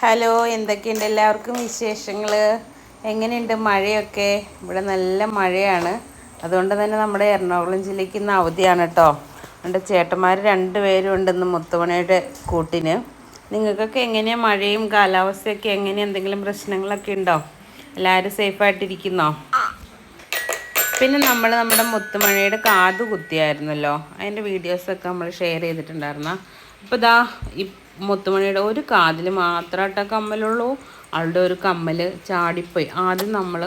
Hello എന്തൊക്കെയുണ്ട് എല്ലാവർക്കും വിശേഷങ്ങൾ എങ്ങനെയുണ്ട് മഴയൊക്കെ? ഇവിടെ നല്ല മഴയാണ്. അതുകൊണ്ട് തന്നെ നമ്മുടെ എറണാകുളം ജില്ലയ്ക്ക് ഇന്ന് അവധിയാണ് കേട്ടോ എന്റെ ചേട്ടന്മാർ രണ്ട് പേരും ഉണ്ട് ഇന്ന് മുത്തുമണിയുടെ കൂട്ടിന്. നിങ്ങൾക്കൊക്കെ എങ്ങനെയാണ് മഴയും കാലാവസ്ഥയൊക്കെ? എങ്ങനെ എന്തെങ്കിലും പ്രശ്നങ്ങളൊക്കെ ഉണ്ടോ? എല്ലാവരും സേഫായിട്ടിരിക്കുന്നോ? പിന്നെ നമ്മൾ നമ്മുടെ മുത്തുമഴയുടെ കാത് കുത്തിയായിരുന്നല്ലോ അതിന്റെ വീഡിയോസൊക്കെ നമ്മൾ ഷെയർ ചെയ്തിട്ടുണ്ടായിരുന്ന. അപ്പോൾ ഇതാ ഈ മുത്തുമണിയുടെ ഒരു കാതിൽ മാത്രമായിട്ട കമ്മലുള്ളൂ. അവളുടെ ഒരു കമ്മൽ ചാടിപ്പോയി. ആദ്യം നമ്മൾ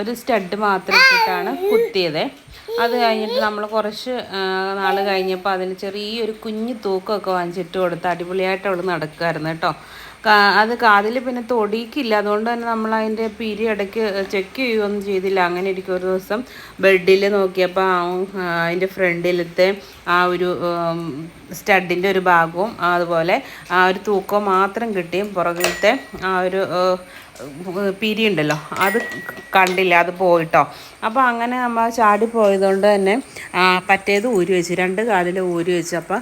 ഒരു സ്റ്റഡ് മാത്രം ഇട്ടിട്ടാണ് കുത്തിയത്. അത് കഴിഞ്ഞിട്ട് നമ്മൾ കുറച്ച് നാൾ കഴിഞ്ഞപ്പോൾ അതിന് ചെറിയൊരു കുഞ്ഞു തൂക്കമൊക്കെ വാങ്ങിച്ചിട്ട് കൊടുത്ത് അടിപൊളിയായിട്ട് അവൾ നടക്കുമായിരുന്നു കേട്ടോ. അത് കാതിൽ പിന്നെ തൊടിയിക്കില്ല. അതുകൊണ്ട് തന്നെ നമ്മൾ അതിന്റെ പിരി ഇടയ്ക്ക് ചെക്ക് ചെയ്യുകയൊന്നും ചെയ്തില്ല. അങ്ങനെ ഇരിക്കും ഒരു ദിവസം. ബെഡിൽ നോക്കിയപ്പോൾ അതിന്റെ ഫ്രണ്ടിലത്തെ ആ ഒരു സ്റ്റഡിന്റെ ഒരു ഭാഗവും അതുപോലെ ആ ഒരു തൂക്കവും മാത്രം കിട്ടിയും പുറകിലത്തെ ആ ഒരു പിരി ഉണ്ടല്ലോ അത് കണ്ടില്ല അത് പോയിട്ടോ. അപ്പോൾ അങ്ങനെ നമ്മൾ ചാടി പോയതുകൊണ്ട് തന്നെ പറ്റേത് ഊരി വെച്ച്. രണ്ട് കാലിൽ ഊരി വെച്ചു. അപ്പോൾ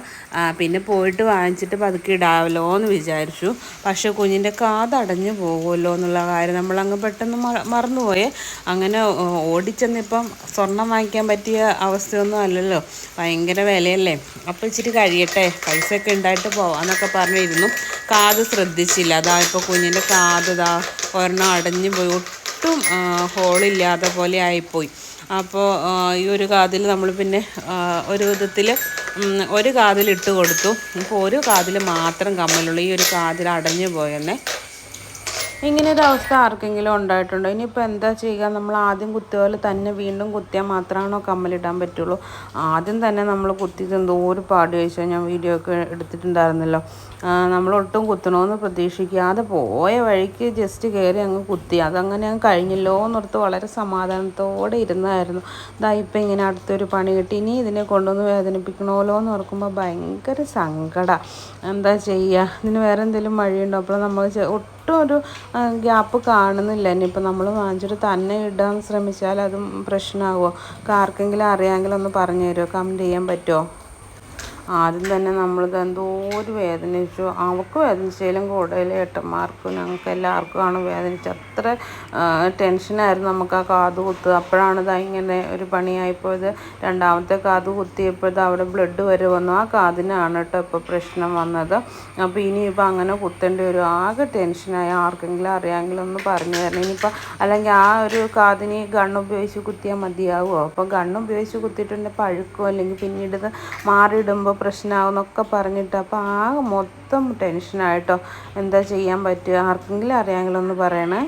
പിന്നെ പോയിട്ട് വാങ്ങിച്ചിട്ട് പതുക്കെ ഇടാമല്ലോ എന്ന് വിചാരിച്ചു. പക്ഷേ കുഞ്ഞിന്റെ കാതടഞ്ഞു പോകുമല്ലോ എന്നുള്ള കാര്യം നമ്മളങ്ങ് പെട്ടെന്ന് മറന്നുപോയേ. അങ്ങനെ ഓടിച്ചെന്നിപ്പം സ്വർണം വാങ്ങിക്കാൻ പറ്റിയ അവസ്ഥയൊന്നും അല്ലല്ലോ. ഭയങ്കര വിലയല്ലേ. അപ്പോൾ ഇച്ചിരി കഴിയട്ടെ. പൈസയൊക്കെ ഉണ്ടായിട്ട് പോവാന്നൊക്കെ പറഞ്ഞിരുന്നു. കാത് ശ്രദ്ധിച്ചില്ല. അതാ ഇപ്പോൾ കുഞ്ഞിന്റെ കാത് ഇതാ ഒരെണ്ണം അടഞ്ഞു പോയി. ഒട്ടും ഹോളില്ലാതെ പോലെ ആയിപ്പോയി. അപ്പോൾ ഈ ഒരു കാതിൽ നമ്മൾ പിന്നെ ഒരു വിധത്തിൽ ഒരു കാതിൽ ഇട്ട് കൊടുത്തു. ഇപ്പോൾ ഒരു കാതിൽ മാത്രം കമ്മലുള്ളൂ. ഈ ഒരു കാതിൽ അടഞ്ഞു പോയെന്നേ. ഇങ്ങനെ ഒരു അവസ്ഥ ആർക്കെങ്കിലും ഉണ്ടായിട്ടുണ്ടോ? ഇനിയിപ്പോൾ എന്താ ചെയ്യുക? നമ്മൾ ആദ്യം കുത്തിയ പോലെ തന്നെ വീണ്ടും കുത്തിയാൽ മാത്രമാണോ കമ്മലിടാൻ പറ്റുള്ളൂ? ആദ്യം തന്നെ നമ്മൾ കുത്തിയത് എന്തോ ഒരു പാട് ചോദിച്ചാൽ ഞാൻ വീഡിയോ ഒക്കെ എടുത്തിട്ടുണ്ടായിരുന്നല്ലോ. നമ്മൾ ഒട്ടും കുത്തണമെന്ന് പ്രതീക്ഷിക്കാതെ പോയ വഴിക്ക് ജസ്റ്റ് കയറി അങ്ങ് കുത്തി. അതങ്ങനെ അങ്ങ് കഴിഞ്ഞല്ലോ എന്നോർത്ത് വളരെ സമാധാനത്തോടെ ഇരുന്നായിരുന്നു. ഇതാ ഇപ്പം ഇങ്ങനെ അടുത്തൊരു പണി കിട്ടി. ഇനി ഇതിനെ കൊണ്ടുവന്ന് വേദനിപ്പിക്കണമല്ലോ എന്ന് ഓർക്കുമ്പോൾ ഭയങ്കര സങ്കടം. എന്താ ചെയ്യുക ഇതിന് വേറെ എന്തെങ്കിലും വഴിയുണ്ടോ? അപ്പോൾ നമ്മൾ ഒട്ടും ഒരു ഗ്യാപ്പ് കാണുന്നില്ല. ഇനിയിപ്പോൾ നമ്മൾ വാങ്ങിച്ചിട്ട് തന്നെ ഇടാൻ ശ്രമിച്ചാൽ അതും പ്രശ്നമാകുമോ? ആർക്കെങ്കിലും അറിയാമെങ്കിൽ ഒന്ന് പറഞ്ഞു തരുമോ? കമന്റ് ചെയ്യാൻ പറ്റുമോ? ആദ്യം തന്നെ നമ്മളിത് എന്തോ ഒരു വേദനിച്ചു. അവൾക്ക് വേദനിച്ചാലും കൂടുതൽ ഏട്ടന്മാർക്കും ഞങ്ങൾക്ക് എല്ലാവർക്കും ആണ് വേദനിച്ചത്. അത്ര ടെൻഷനായിരുന്നു നമുക്ക് ആ കാത് കുത്തുക. അപ്പോഴാണ് ഇതാ ഇങ്ങനെ ഒരു പണിയായിപ്പോയത്. രണ്ടാമത്തെ കാത് കുത്തിയപ്പോഴത് അവിടെ ബ്ലഡ് വരെ വന്നു. ആ കാതിനാണ് കേട്ടോ ഇപ്പോൾ പ്രശ്നം വന്നത്. അപ്പോൾ ഇനിയിപ്പോൾ അങ്ങനെ കുത്തേണ്ടി വരും. ആകെ ടെൻഷനായി ആർക്കെങ്കിലും അറിയാമെങ്കിലും ഒന്ന് പറഞ്ഞു തരണം. ഇനിയിപ്പോൾ അല്ലെങ്കിൽ ആ ഒരു കാതിന് ഗണ്ണ് ഉപയോഗിച്ച് കുത്തിയാൽ മതിയാവുമോ അപ്പോൾ ഗണ്ണ് ഉപയോഗിച്ച് കുത്തിയിട്ടുണ്ടെങ്കിൽ പഴുക്കോ? അല്ലെങ്കിൽ പിന്നീട് ഇത് മാറിയിടുമ്പോൾ പ്രശ്നമാകുമെന്നൊക്കെ പറഞ്ഞിട്ട് അപ്പോൾ ആകെ മൊത്തം ടെൻഷനായിട്ടോ. എന്താ ചെയ്യാൻ പറ്റുക? ആർക്കെങ്കിലും അറിയാമെങ്കിലൊന്ന് പറയണേ.